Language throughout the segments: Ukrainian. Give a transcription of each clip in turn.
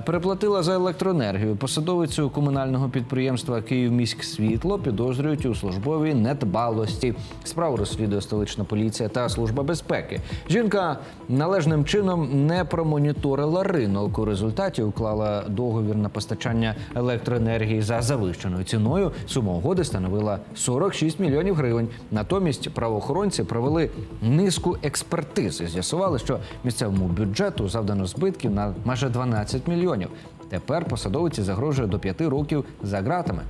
Переплатила за електроенергію. Посадовицю комунального підприємства «Київміськсвітло» підозрюють у службовій недбалості. Справу розслідує столична поліція та служба безпеки. Жінка належним чином не промоніторила ринок. У результаті уклала договір на постачання електроенергії за завищеною ціною. Сума угоди становила 46 мільйонів гривень. Натомість правоохоронці провели низку експертиз і з'ясували, що місцевому бюджету завдано збитків на майже 12 мільйонів. Тепер посадовиці загрожує до п'яти років за ґратами.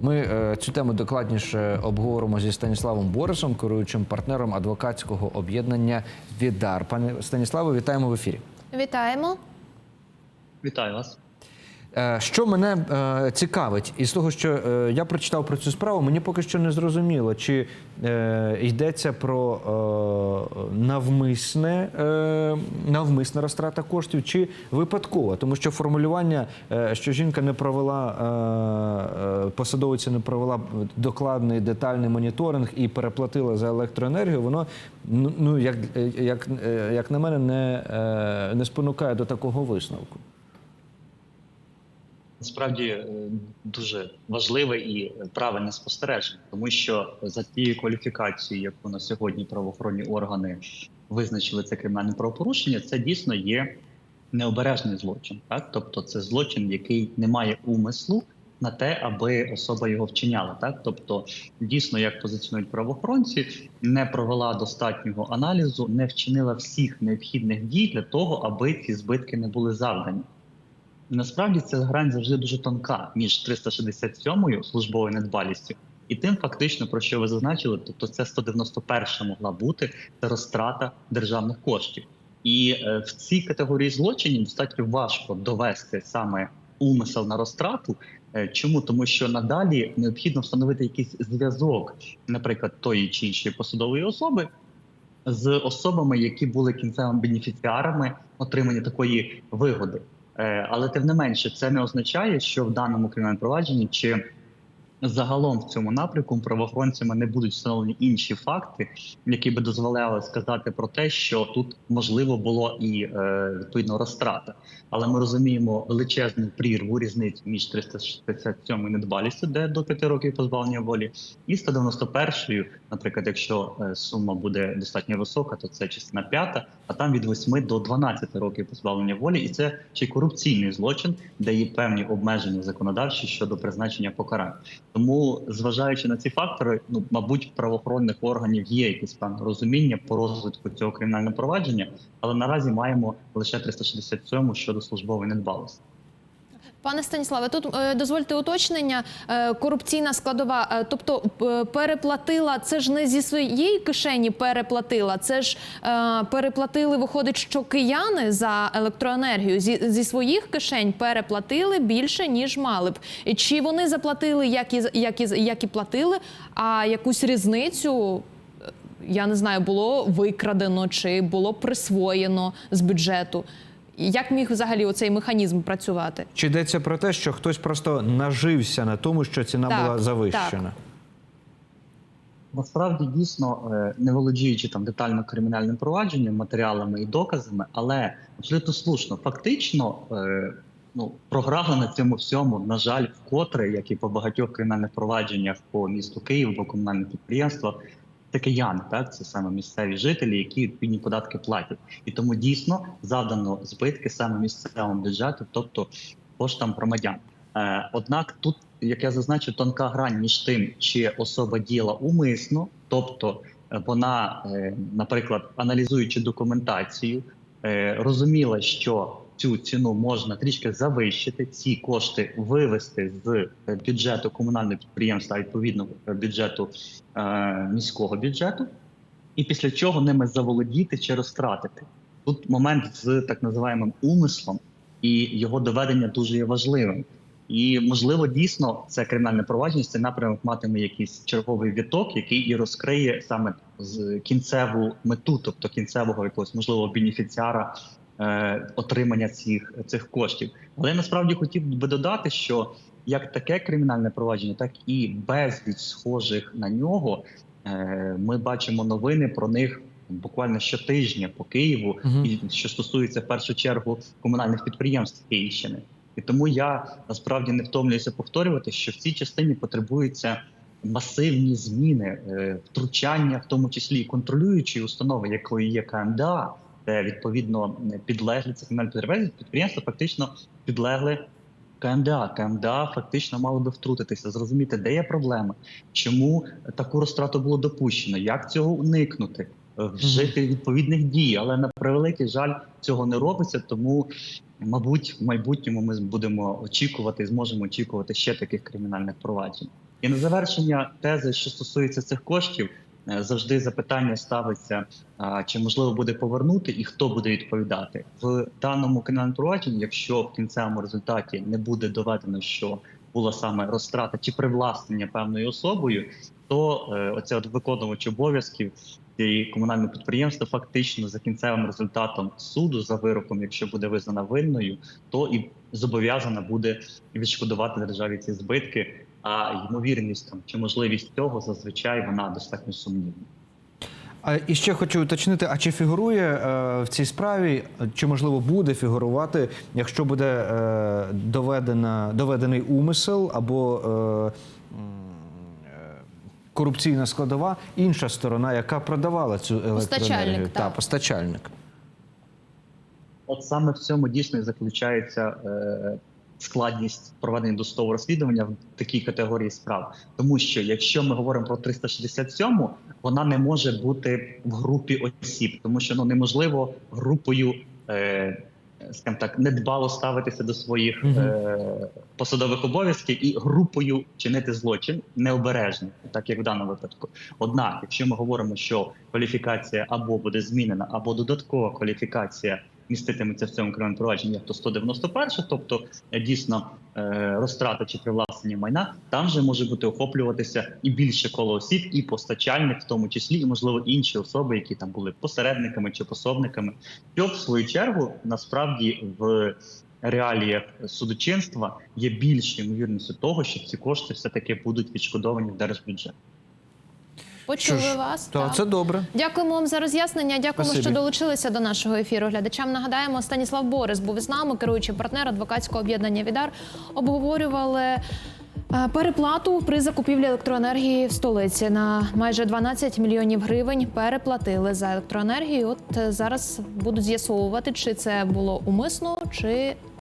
Ми е, цю тему докладніше обговоримо зі Станіславом Борисом, керуючим партнером адвокатського об'єднання Відар. Пане Станіславе, вітаємо в ефірі. Вітаємо. Вітаю вас. Е, Що мене е, цікавить, із того, що е, я прочитав про цю справу, мені поки що не зрозуміло, чи йдеться про навмисне, навмисна розтрата коштів, чи випадкова. Тому що формулювання, що жінка не провела посадовиця не провела докладний детальний моніторинг і переплатила за електроенергію, воно ну, ну як, як, як на мене, не, не спонукає до такого висновку. Насправді е, дуже важливе і правильне спостереження, тому що за тією кваліфікацією, яку на сьогодні правоохоронні органи визначили це кримінальне правопорушення, це дійсно є необережний злочин. Так, тобто, це злочин, який не має умислу на те, аби особа його вчиняла. Так, тобто, дійсно, як позиціонують правоохоронці, не провела достатнього аналізу, не вчинила всіх необхідних дій для того, аби ці збитки не були завдані. Насправді ця грань завжди дуже тонка між 367-ю службовою недбалістю і тим, фактично, про що ви зазначили, тобто це 191 могла бути це розтрата державних коштів. І е, в цій категорії злочинів достатньо важко довести саме умисел на розтрату. Е, Чому тому, що надалі необхідно встановити якийсь зв'язок, наприклад, тої чи іншої посадової особи з особами, які були кінцевими бенефіціарами отримання такої вигоди. Е, Але тим не менше, це не означає, що в даному кримінальному провадженні чи загалом в цьому напрямку правоохоронцями не будуть встановлені інші факти, які би дозволяли сказати про те, що тут можливо було і е, відповідно розтрата. Але ми розуміємо величезну прірву різницю між 367 недбалістю, де до 5 років позбавлення волі, і 191, наприклад, якщо е, сума буде достатньо висока, то це частина п'ята, а там від 8 до 12 років позбавлення волі, і це ще корупційний злочин, де є певні обмеження законодавчі щодо призначення покарань. Тому, зважаючи на ці фактори, ну мабуть, в правоохоронних органів є якесь певне розуміння по розвитку цього кримінального провадження, але наразі маємо лише 367 щодо службової недбалості. Пане Станіславе, тут е, дозвольте уточнення. Е, корупційна складова, е, тобто переплатила, це ж не зі своєї кишені переплатила, це ж переплатили, виходить, що кияни за електроенергію зі, зі своїх кишень переплатили більше, ніж мали б. Чи вони заплатили, як і, як і, як і платили, а якусь різницю я не знаю, було викрадено чи було присвоєно з бюджету. Як міг взагалі оцей механізм працювати? Чи йдеться про те, що хтось просто нажився на тому, що ціна Так, була завищена? так. Насправді дійсно е, не володіючи там детально кримінальним провадженням, матеріалами і доказами, але абсолютно слушно, фактично. е, Ну, програли на цьому всьому, на жаль, вкотре, як і по багатьох кримінальних провадженнях по місту Києву, по комунальних підприємствах, це кияни, так це саме місцеві жителі, які відповідні податки платять, і тому дійсно завдано збитки саме місцевому бюджету, тобто коштам громадян. Е, однак тут, як я зазначив, тонка грань між тим, чи особа діяла умисно, тобто е, вона, е, наприклад, аналізуючи документацію, розуміла, що цю ціну можна трішки завищити, ці кошти вивести з е, бюджету комунального підприємства, відповідно е, бюджету е, міського бюджету, і після чого ними заволодіти чи розтратити. Тут момент з так називаємим умислом і його доведення дуже є важливим. І можливо, дійсно це кримінальне провадження, цей напрямок матиме якийсь черговий віток, який і розкриє саме з кінцеву мету, тобто кінцевого якогось можливо бенефіціара отримання цих, цих коштів. Але я насправді хотів би додати, що як таке кримінальне провадження, так і безліч схожих на нього. Е, ми бачимо новини про них буквально щотижня по Києву, Мгм. і що стосується в першу чергу комунальних підприємств Київщини. І тому я насправді не втомлююся повторювати, що в цій частині потребуються масивні зміни, е, втручання, в тому числі і контролюючої установи, якою є КМДА, відповідно підлеглі це комунальні підприємства, підприємства фактично підлегли КМДА. КМДА фактично мало би втрутитися, зрозуміти, де є проблема, чому таку розтрату було допущено, як цього уникнути, вжити відповідних дій. Але на превеликий жаль, цього не робиться. Тому, мабуть, в майбутньому ми будемо очікувати, зможемо очікувати ще таких кримінальних проваджень. І на завершення тези, що стосується цих коштів, завжди запитання ставиться: чи можливо буде повернути і хто буде відповідати в даному кримінальному якщо в кінцевому результаті не буде доведено, що була саме розтрата чи привласнення певною особою, то е, оце от виконувач обов'язків цієї комунального підприємства фактично за кінцевим результатом суду за вироком, якщо буде визнана винною, то і зобов'язана буде відшкодувати державі ці збитки. А ймовірність там чи можливість цього зазвичай вона достатньо сумнівна. А і ще хочу уточнити: а чи фігурує е, в цій справі, чи можливо буде фігурувати, якщо буде е, доведена, доведений умисел або е, е, корупційна складова, інша сторона, яка продавала цю електроенергію? Постачальник, Та, так. постачальник. От саме в цьому дійсно і заключається е, складність проведення досудового розслідування в такій категорії справ, тому що якщо ми говоримо про 367, вона не може бути в групі осіб, тому що ну неможливо групою. Е, Скажімо так, недбало ставитися до своїх е, посадових обов'язків і групою чинити злочин необережно, так як в даному випадку. Однак, якщо ми говоримо, що кваліфікація або буде змінена, або додаткова кваліфікація міститиметься в цьому кримінальному провадженні, як то 191, тобто е, дійсно е, розтрата чи привласнення майна, там же може бути охоплюватися і більше коло осіб, і постачальник, в тому числі, і можливо інші особи, які там були посередниками чи пособниками, що в свою чергу насправді в реаліях судочинства є більшою ймовірністю того, що ці кошти все таки будуть відшкодовані в держбюджет. Почули Що вас. Та, так. це добре. Дякуємо вам за роз'яснення. Дякуємо, Спасибі. що долучилися до нашого ефіру. Глядачам нагадаємо, Станіслав Борис був із нами, керуючий партнер адвокатського об'єднання Відар. Обговорювали. е, Переплату при закупівлі електроенергії в столиці на майже 12 мільйонів гривень переплатили за електроенергію. От е, зараз будуть з'ясовувати, чи це було умисно, чи